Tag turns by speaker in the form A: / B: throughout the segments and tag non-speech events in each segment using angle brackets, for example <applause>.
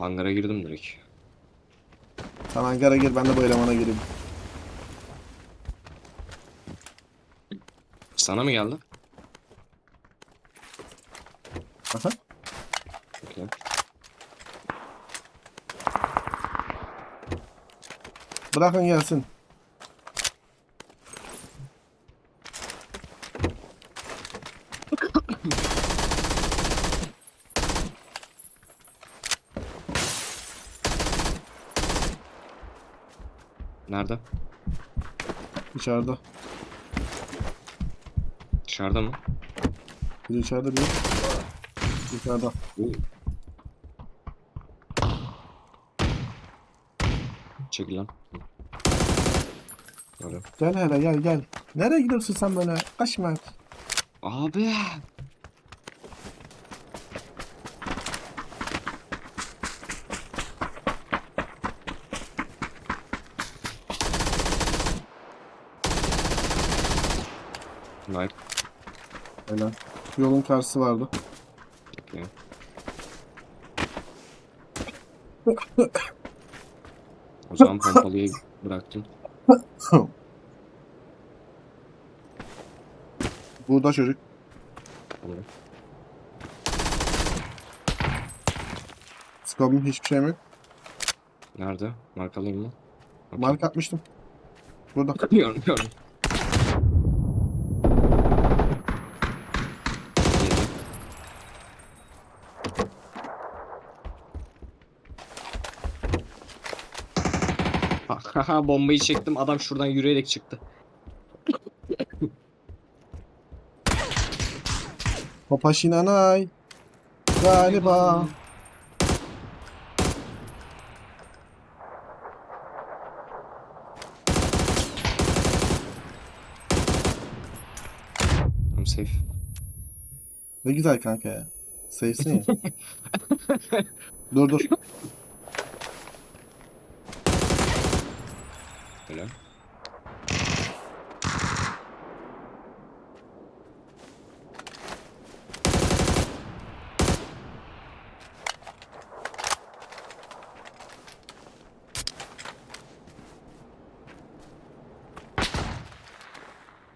A: Hangara girdim direkt.
B: Sen hangara gir ben de bu elemana gireyim.
A: Sana mı geldi?
B: Aha.
A: Okey.
B: Bırakın gelsin.
A: Nerede?
B: İçeride.
A: Dışarıda mı?
B: Biri içeride biri. Yukarıda.
A: Oo. Çekil lan. Böyle.
B: Gel hele gel gel. Nereye gidiyorsun sen böyle? Kaçma.
A: Abi. Snipe.
B: Öyle. Yolun karşısı vardı.
A: Okey. O zaman pompalıyı bıraktım. <laughs>
B: Burada çocuk.
A: Tamam.
B: Scope'um hiçbir şeyim yok.
A: Nerede? Markalayayım mı? Okey.
B: Mark atmıştım. Burada.
A: Gördüm Haha bombayı çektim adam şuradan yürüyerek çıktı.
B: Papaşinanay. Galiba.
A: I'm safe.
B: Ne güzel kanka ya. Safe'sin <laughs> ya. dur dur.
A: Böyle.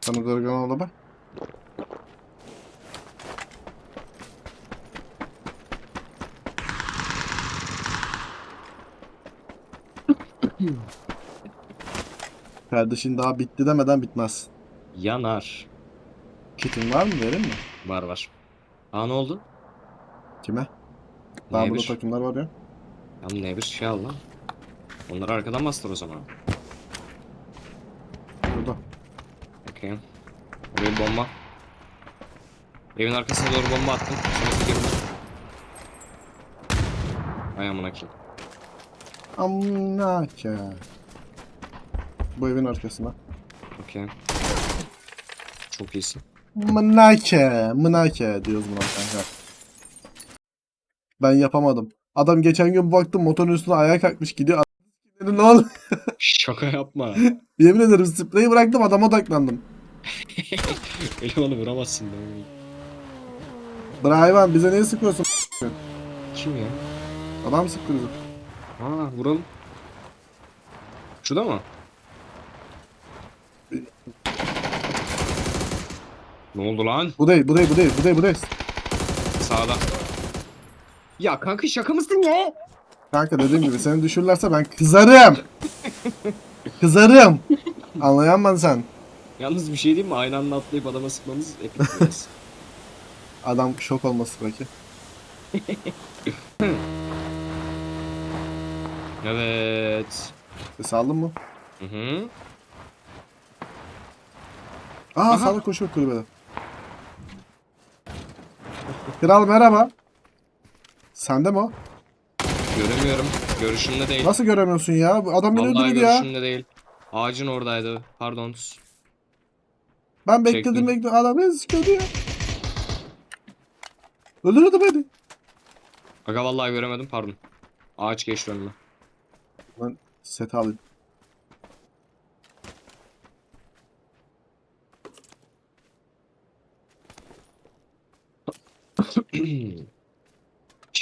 B: Sana gırgın oldu be. Kardeşin daha bitti demeden bitmez.
A: Yanar.
B: Kitin var mı verin mi?
A: Var var. Aa ne oldu?
B: Kime? Daha
A: Neye
B: burada
A: bir?
B: takımlar var ya.
A: Tamam ne bir şey al lan. Onları arkadan bastır o zaman.
B: Burada.
A: Okey. Oraya bir bomba. Evin arkasına doğru bomba attım. Sonra gidiyorum. Ay amına ki.
B: Amına ke. Bu evin arkasına.
A: Okey. Çok iyisin.
B: Mınake, mınake diyoruz buna kanka. Ben yapamadım. Adam geçen gün baktım motorun üstüne ayağa kalkmış gidiyor. Dedim, ne oldu? <laughs>
A: Şaka yapma.
B: Yemin ederim spreyi bıraktım adama odaklandım. <laughs>
A: Elemanı vuramazsın.
B: Bre hayvan bize niye sıkıyorsun?
A: Kim ya?
B: Adam sıktı bizi.
A: Aa vuralım. Şurada mı? Ne oldu lan?
B: Bu değil, bu değil, bu değil, bu değil, bu değil.
A: Sağda. Ya kanka şaka mısın ya?
B: Kanka dediğim gibi seni düşürürlerse ben kızarım. kızarım. Anlayan mı sen?
A: Yalnız bir şey diyeyim mi? Aynı anda atlayıp adama sıkmamız epik biraz. <laughs>
B: Adam şok olması belki. <laughs>
A: evet.
B: Ses aldın mı?
A: Hı hı.
B: Aa
A: Aha.
B: sağda koşuyor kulübede. Kral merhaba. Sende mi o?
A: Göremiyorum. Görüşümde değil.
B: Nasıl göremiyorsun ya? Adam beni
A: Vallahi
B: öldürdü ya.
A: görüşümde değil. Ağacın oradaydı. Pardon.
B: Ben bekledim
A: Çektim.
B: bekledim. Adam beni sıkıyordu ya. Öldürdü beni.
A: Aga vallahi göremedim pardon. Ağaç geçti önüme.
B: Ben set alayım.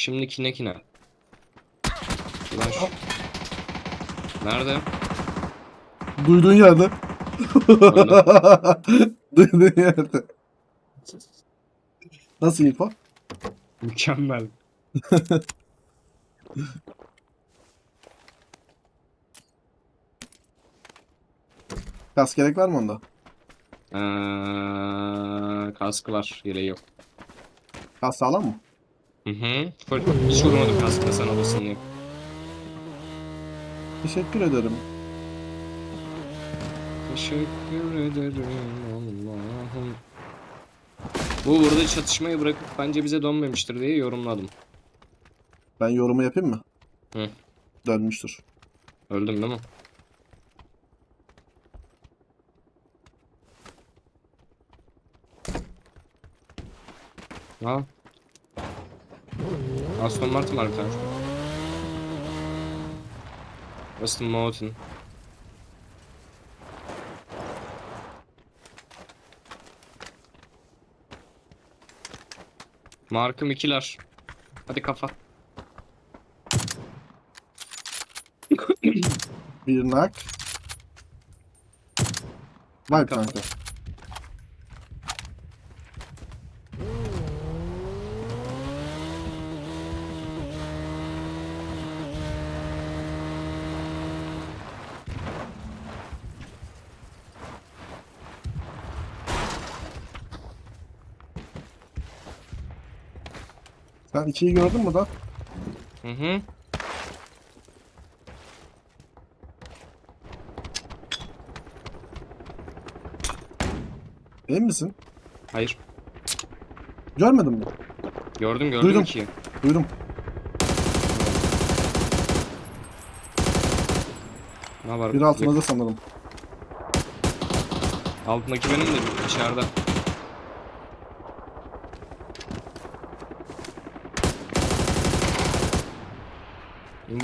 A: Şimdiki ne ki ne? Flash. Nerede?
B: Duyduğun yerde. <laughs> Duyduğun yerde. Nasıl info?
A: Mükemmel. <laughs>
B: Kas gerek var mı onda?
A: Ee, kaskı var. Yeleği yok.
B: Kas sağlam mı?
A: Hı hı. Full. Hiç vurmadım kaskına diye.
B: Teşekkür ederim.
A: Teşekkür ederim Allah'ım. Bu burada çatışmayı bırakıp bence bize dönmemiştir diye yorumladım.
B: Ben yorumu yapayım mı?
A: Hı.
B: Dönmüştür.
A: Öldüm değil mi? Ha. Aston Martin var bir tane. Aston Martin. Markım ikiler. Hadi kafa.
B: Bir nak.
A: Tamam.
B: kanka. Sen ikiyi gördün mü da?
A: Hı hı.
B: Emin misin?
A: Hayır.
B: Görmedin mi?
A: Gördüm gördüm
B: Duydum.
A: ki.
B: Duydum.
A: Ne var?
B: Bir altımızda sanırım.
A: Altındaki benim de içeride.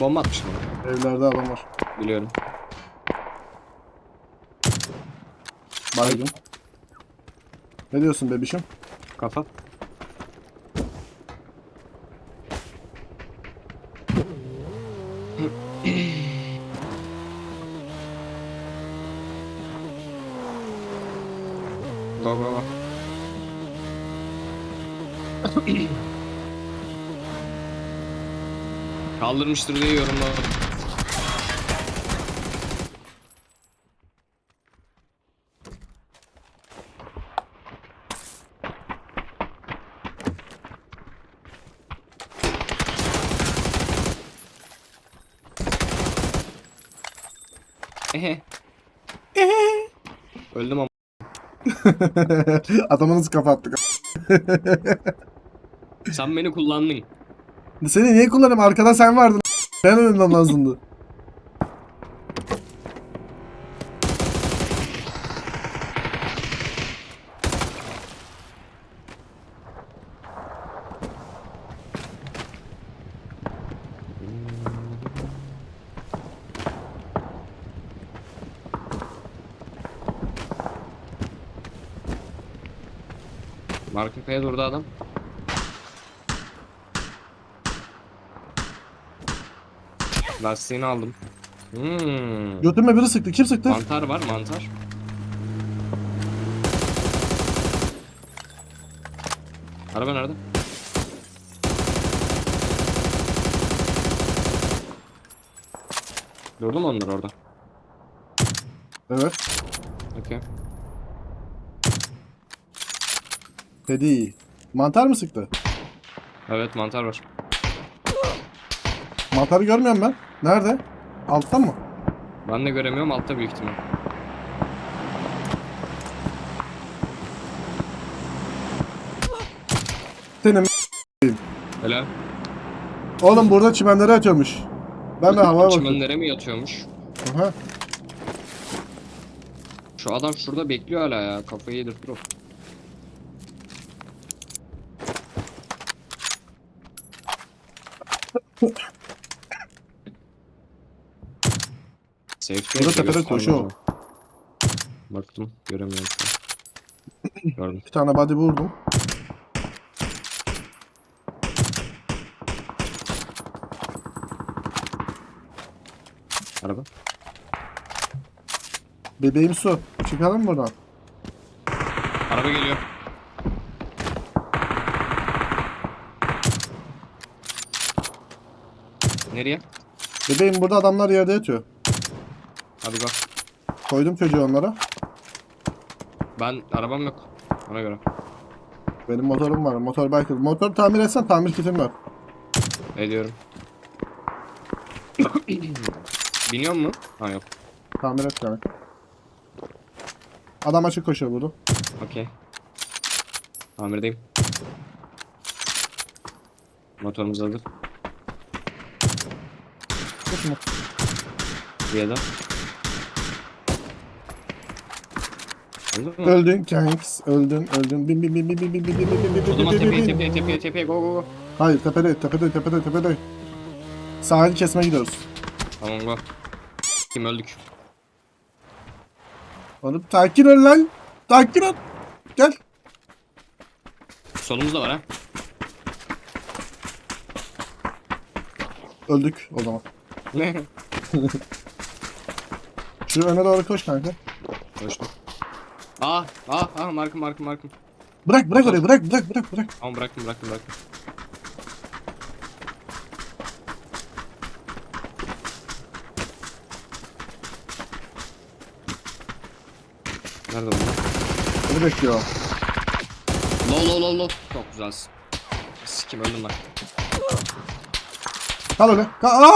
A: Bomba atmış bana.
B: Evlerde adam var.
A: Biliyorum.
B: Baygın. Ne diyorsun bebişim?
A: Kafa. Go go go. Kaldırmıştır diye yorumladım. Ehe. Öldüm ama. <laughs>
B: Adamı nasıl kapattık?
A: Sen beni kullandın.
B: Seni niye kullanayım? Arkada sen vardın. Ben önümden lazımdı.
A: Marka kaya durdu adam. Lastiğini aldım. Hmm.
B: Götüme biri sıktı. Kim sıktı?
A: Mantar var mantar. Araba nerede? Gördün mü onları orada?
B: Evet.
A: Okey.
B: Teddy. Mantar mı sıktı?
A: Evet mantar var.
B: Mantarı görmüyorum ben. Nerede? Altta mı?
A: Ben de göremiyorum altta büyük ihtimal.
B: Senin
A: Helal.
B: Oğlum burada çimenleri açıyormuş. Ben de havaya bakıyorum.
A: Çimenlere mi yatıyormuş?
B: Aha.
A: Şu adam şurada bekliyor hala ya. Kafayı yedirtir o. Safety
B: Burada
A: de
B: tepede koşuyor.
A: Baktım göremiyorum. <laughs> Gördüm.
B: Bir tane body vurdum.
A: Araba.
B: Bebeğim su. Çıkalım buradan?
A: Araba geliyor. Nereye?
B: Bebeğim burada adamlar yerde yatıyor.
A: Hadi go.
B: Koydum çocuğu onlara.
A: Ben arabam yok. Ona göre.
B: Benim motorum var. Motor belki. Motor tamir etsen tamir kitim var.
A: Ediyorum. <coughs> Biniyor mu? Ha yok.
B: Tamir et demek. Adam açık koşuyor burada.
A: Okey. Tamirdeyim. Motorumuz hazır.
B: Koş mu?
A: Bir adam. Öldü mü?
B: Öldün Kanks. Öldün. Öldün. Bin bin bin bin bin bin bin bin bin bin bin
A: O zaman
B: bin bin
A: tepeye
B: bin.
A: tepeye tepeye tepeye go go go.
B: Hayır tepede tepede tepede tepede. Sahil kesme gidiyoruz.
A: Tamam go. Kim öldük?
B: Oğlum sakin ol lan. Sakin ol. Gel.
A: Solumuzda var ha.
B: Öldük o zaman.
A: Ne?
B: Şu öne doğru koş kanka.
A: Koştum. Aa, aa, aa, markım, markım, markım.
B: Bırak bırak orayı bırak bırak bırak bırak.
A: Tamam bıraktım, bıraktım, bıraktım. Nerede bunlar?
B: Beni bekliyor.
A: Low, low, low, low. Çok güzelsin. Sikim öldüm ben.
B: Kal öyle. Kal. Aa!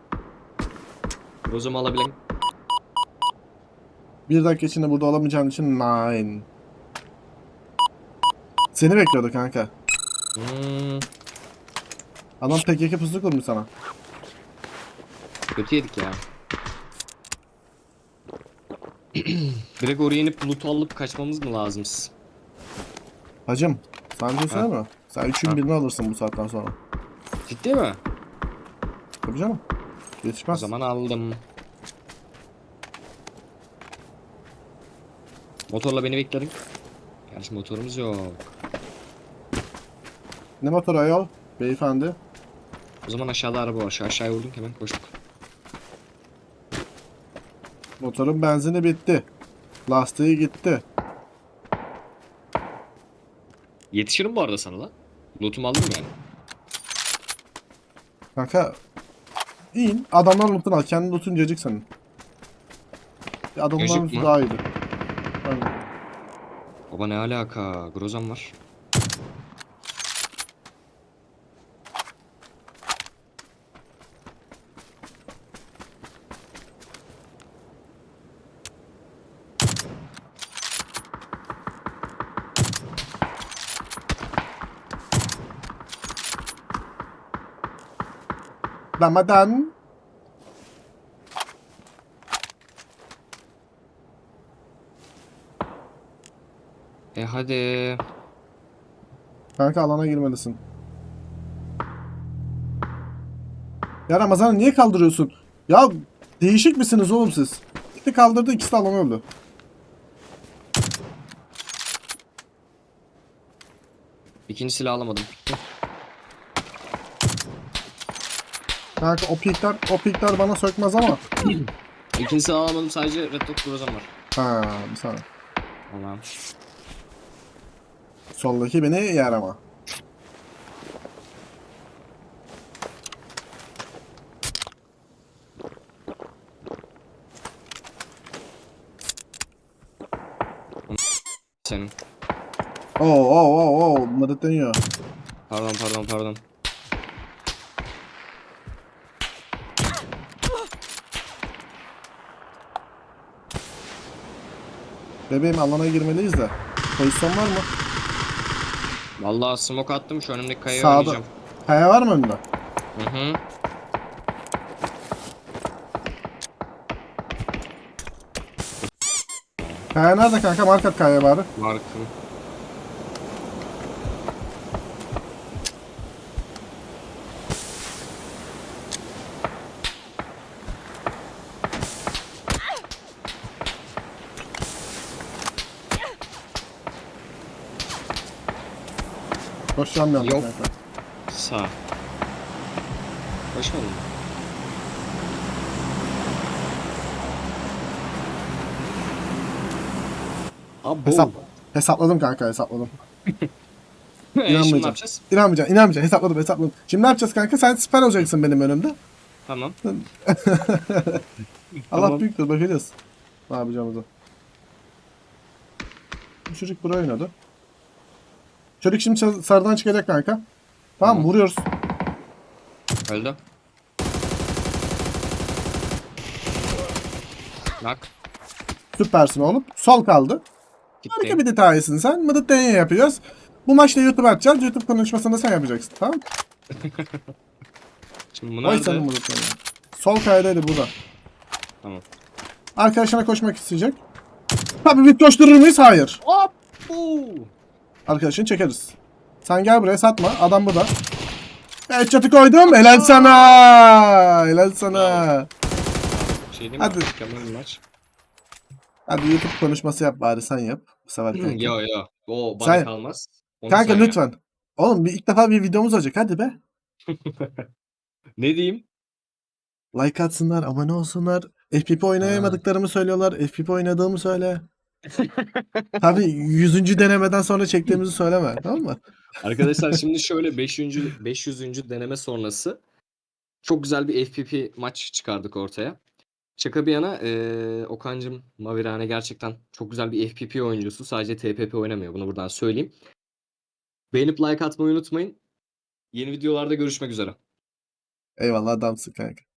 B: <laughs>
A: Rozumu alabileyim.
B: Bir dakika içinde burada olamayacağın için nine. Seni bekliyordu kanka.
A: Hmm,
B: Adam PKK pusu kurmuş sana.
A: kötü yedik ya. Direkt oraya inip loot alıp kaçmamız mı lazım?
B: Hacım. Sen
A: Ha.
B: mi? Sen üçün
A: Ha.
B: birini alırsın bu saatten sonra.
A: Ciddi mi?
B: Tabii canım.
A: O
B: Yetişmez.
A: zaman aldım. Motorla beni bekledin. Gerçi motorumuz yok.
B: Ne motor ayol? Beyefendi.
A: O zaman aşağıda araba var. Şu aşağıya vurdum hemen koştuk.
B: Motorun benzini bitti. Lastiği gitti.
A: Yetişirim bu arada sana lan. Lootumu aldım yani.
B: Kanka. İn. Adamlar lootunu al. Kendi lootun cacık senin.
A: Cacık mı?
B: daha iyidir. Aynen.
A: Baba ne alaka? Grozan var.
B: Ramadan.
A: E hadi.
B: Kanka alana girmelisin. Ya Ramazan'ı niye kaldırıyorsun? Ya değişik misiniz oğlum siz? Gitti kaldırdı ikisi de alana öldü.
A: İkinci silah alamadım.
B: Kanka o pikler, o pikler bana sökmez ama.
A: İkinci silah alamadım sadece Red Dot Grozan var.
B: Ha bir saniye.
A: Allah'ım.
B: Soldaki beni yer ama.
A: Senin.
B: Oo oo oo oo mırıtleniyor.
A: Pardon pardon pardon.
B: Bebeğim alana girmeliyiz de. Pozisyon var mı?
A: Vallahi smoke attım şu önümdeki kayaya
B: Sağda.
A: oynayacağım.
B: Kaya var mı önünde?
A: Hı hı.
B: Kaya nerede kanka? Markat kaya bari.
A: Markım.
B: Koşacağım yanına
A: Yok.
B: kanka.
A: Sağ. Koşmadın mı? Abo.
B: Hesap. Hesapladım kanka hesapladım.
A: Ee, <laughs> Şimdi ne
B: İnanmayacağım.
A: yapacağız?
B: İnanmayacaksın inanmayacaksın hesapladım hesapladım. Şimdi ne yapacağız kanka? Sen siper olacaksın benim önümde.
A: Tamam. <laughs>
B: Allah
A: Tamam.
B: büyüktür bakacağız. Ne yapacağımızı. Bu çocuk buraya oynadı. Çocuk şimdi sarıdan çıkacak kanka. Tamam,
A: Tamam.
B: vuruyoruz.
A: Öldü. Bak.
B: Süpersin oğlum. Sol kaldı. Harika
A: Gitti.
B: bir detaysın sen. Mıdıt deney yapıyoruz. Bu maçta YouTube atacağız. YouTube konuşmasını da sen yapacaksın. Tamam mı? <laughs>
A: Şimdi bu
B: Oy senin mıdıt deneyi. Sol kaydaydı burada.
A: Tamam.
B: Arkadaşına koşmak isteyecek. Tabii bir coşturur muyuz? Hayır.
A: Hop!
B: Arkadaşını çekeriz. Sen gel buraya satma. Adam burada. Evet çatı koydum. Helal sana. Helal sana.
A: Şey?
B: Hadi.
A: Mükemmel maç.
B: Hadi YouTube konuşması yap bari sen yap. Bu sefer kanka.
A: Yo yo. O bana
B: Sen-
A: kalmaz. Onu
B: Kanka
A: sen yap.
B: lütfen. Oğlum bir ilk defa bir videomuz olacak. Hadi be. <laughs>
A: Ne diyeyim?
B: Like atsınlar, abone olsunlar. FPP oynayamadıklarımı söylüyorlar. FPP oynadığımı söyle. Tabii 100. denemeden sonra çektiğimizi söyleme. Tamam mı?
A: Arkadaşlar şimdi şöyle 500. 500. deneme sonrası çok güzel bir FPP maç çıkardık ortaya. Şaka bir yana eee Okan'cım Mavirane gerçekten çok güzel bir FPP oyuncusu. Sadece TPP oynamıyor. Bunu buradan söyleyeyim. Beğenip like atmayı unutmayın. Yeni videolarda görüşmek üzere.
B: Eyvallah adamsın kanka.